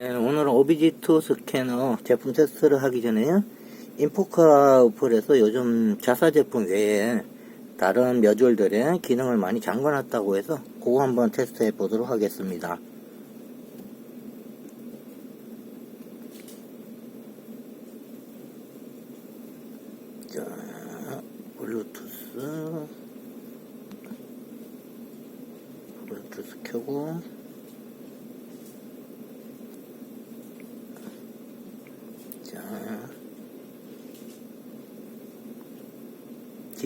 네, 오늘은 오비지2 스캐너 제품 테스트를 하기 전에 인포카 어플에서 요즘 자사 제품 외에 다른 묘졸들의 기능을 많이 잠궈놨다고 해서 그거 한번 테스트해 보도록 하겠습니다. 자, 블루투스. 블루투스 켜고 자,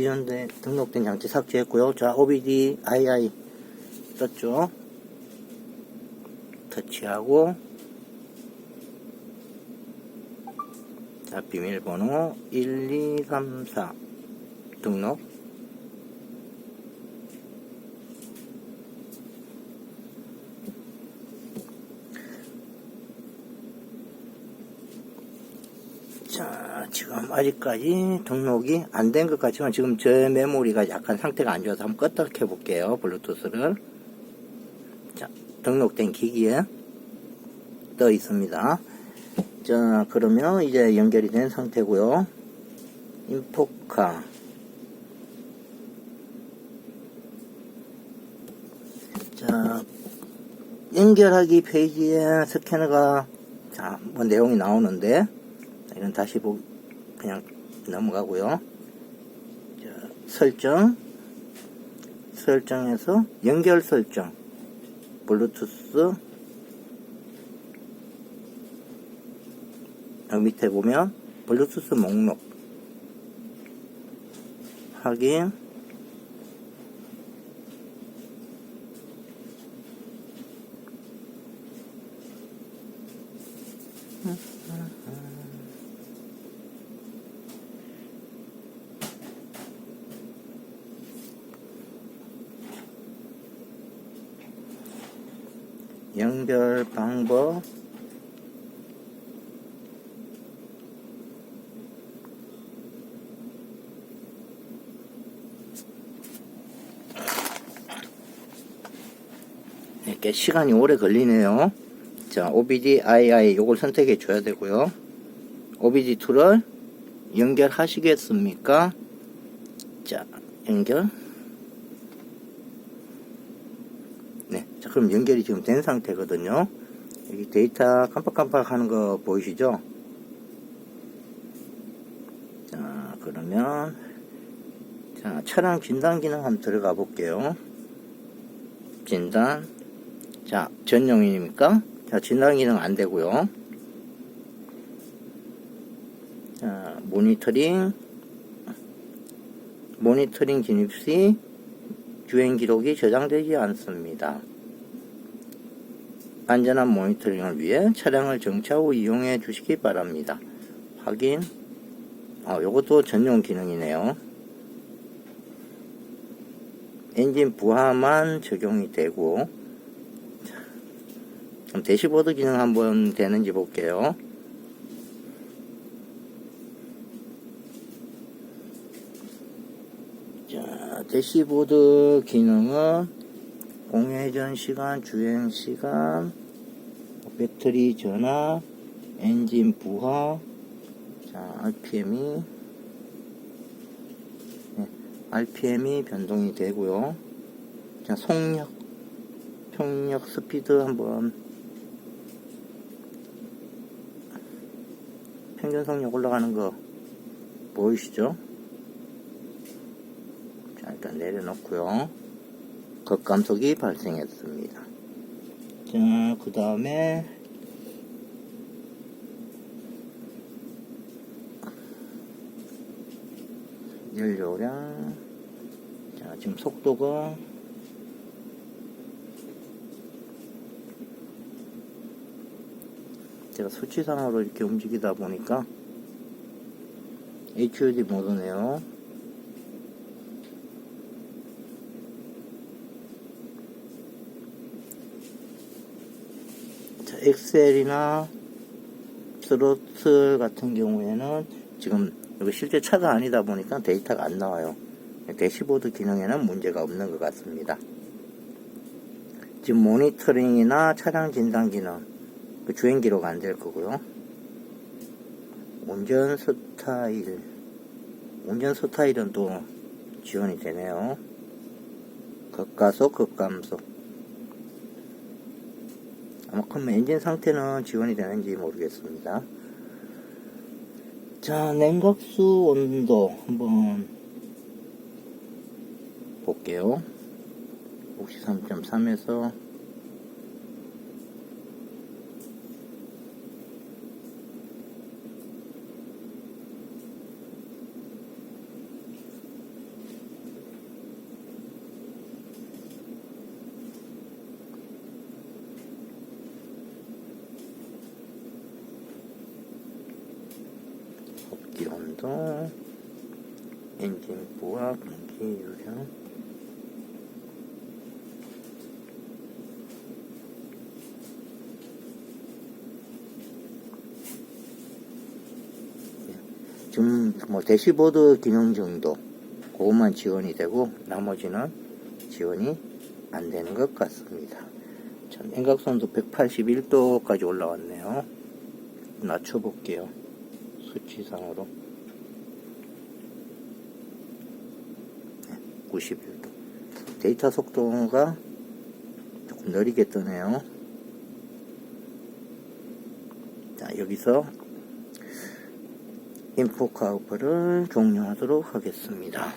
기존에 등록된 장치 삭제했고요. 자, OBD II 썼죠. 터치하고 자, 비밀번호 1234 등록 자, 지금 아직까지 등록이 안 된 것 같지만 지금 제 메모리가 약간 상태가 안 좋아서 한번 껐다 켜볼게요. 블루투스를. 자, 등록된 기기에 떠 있습니다. 자, 그러면 이제 연결이 된 상태고요. 인포카. 자, 연결하기 페이지에 스캐너가 자, 뭐 내용이 나오는데 이건 다시 보 그냥 넘어가고요. 자, 설정. 설정에서 연결 설정. 블루투스. 여기 밑에 보면 블루투스 목록. 확인 연결 방법 이렇게 시간이 오래 걸리네요. 자, OBD II 요걸 선택해 줘야 되고요. OBD2를 연결하시겠습니까? 자, 연결. 네. 자, 그럼 연결이 지금 된 상태거든요. 여기 데이터 깜빡깜빡 하는 거 보이시죠? 자, 그러면, 자, 차량 진단 기능 한번 들어가 볼게요. 진단. 자, 전용인입니까? 자, 진단 기능 안 되고요. 자, 모니터링. 모니터링 진입 시 주행 기록이 저장되지 않습니다. 안전한 모니터링을 위해 차량을 정차 후 이용해 주시기 바랍니다. 확인. 아, 요것도 전용 기능이네요. 엔진 부하만 적용이 되고, 그럼 대시보드 기능 한번 되는지 볼게요. 자, 대시보드 기능은 공회전 시간, 주행 시간, 배터리 전압, 엔진 부하, 자, RPM이, 네, RPM이 변동이 되고요. 자, 속력, 평력 스피드 한번, 평균 속력 올라가는 거 보이시죠? 자, 일단 내려놓고요. 겉감속이 발생했습니다. 자, 그 다음에 연료량 자, 지금 속도가 제가 수치상으로 이렇게 움직이다 보니까 HUD 모드네요. 엑셀이나 스로틀 같은 경우에는 지금 여기 실제 차가 아니다 보니까 데이터가 안 나와요. 대시보드 기능에는 문제가 없는 것 같습니다. 지금 모니터링이나 차량 진단 기능 그 주행 기록 안 될 거고요. 운전 스타일. 운전 스타일은 또 지원이 되네요. 극가속, 극감속. 아마 그럼 엔진 상태는 지원이 되는지 모르겠습니다. 자, 냉각수 온도 한번 볼게요. 혹시 3.3에서 흡기 온도, 엔진 부하, 공기 유량, 지금 뭐 대시보드 기능 정도 그것만 지원이 되고 나머지는 지원이 안 되는 것 같습니다. 자, 냉각선도 181도까지 올라왔네요. 낮춰볼게요. 수치상으로 91도. 데이터 속도가 조금 느리게 뜨네요. 자, 여기서 인포 카우퍼를 종료하도록 하겠습니다.